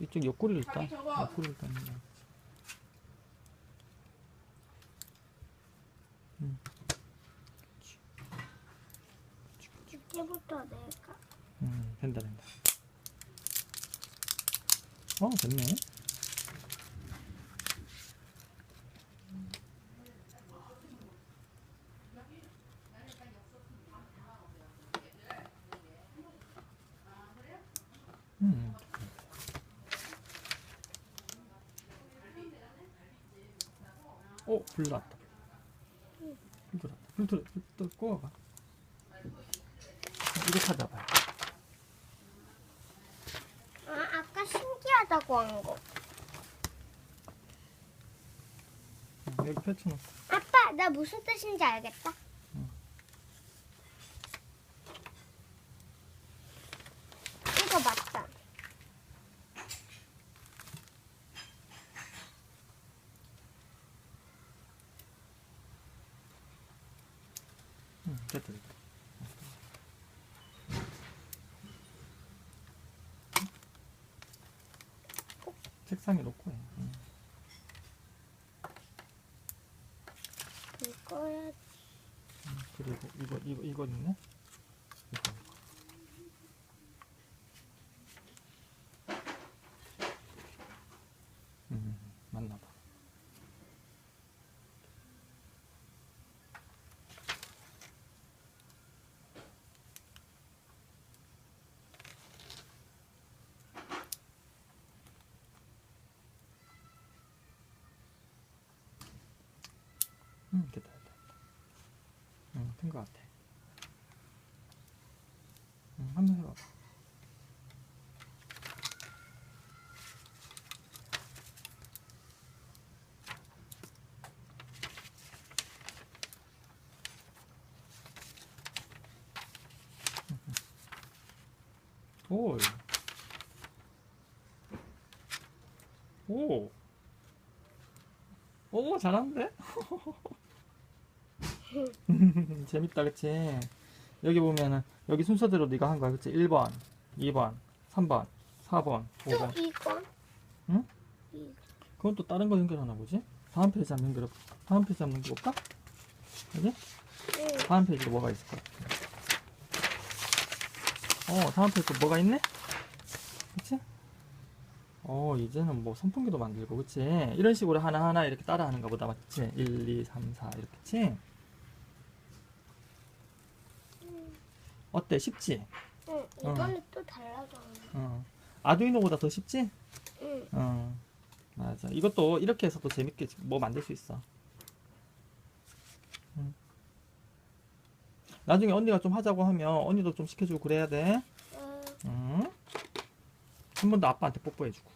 이쪽, 옆구리를 따. 옆구리를 따는 거야. 이제부터 내가 음, 된다, 된다. 어, 됐네. 음. 어, 불 났다. 불 들었다. 불 들어, 불 꺼봐. 이거 찾아봐. 아, 아까 신기하다고 한 거. 어, 여기 펼쳐놓고. 아빠, 나 무슨 뜻인지 알겠다. 응. 이거 맞다. 응, 됐다, 됐다. 책상에 놓고 해. 응. 이거야. 그리고 이거 이거 이거 있네. 이거. 음, 맞나 봐. 음, 됐다, 됐다. 응, 된것 같아. 응, 한번 해봐. 오. 오. 오, 잘하는데? 재밌다, 그치? 여기 보면은, 여기 순서대로 네가 한 거야, 그치? 1번, 2번, 3번, 4번, 또 5번. 이거. 응? 이- 그건 또 다른 거 연결하나 보지? 다음 페이지 한번 연결해, 다음 페이지 한번 넘겨볼까? 여기? 응. 다음 페이지에 뭐가 있을 거야? 어, 다음 페이지 또 뭐가 있네? 그치? 어, 이제는 뭐 선풍기도 만들고, 그치? 이런 식으로 하나하나 이렇게 따라 하는가 보다, 맞지? 1, 2, 3, 4, 이렇게, 그치? 어때? 쉽지? 응. 이거는 또 달라져. 어. 아두이노보다 더 쉽지? 응. 어. 맞아. 이것도 이렇게 해서 또 재밌게 뭐 만들 수 있어. 응. 나중에 언니가 좀 하자고 하면 언니도 좀 시켜주고 그래야 돼. 응. 응? 한번 더 아빠한테 뽀뽀해주고.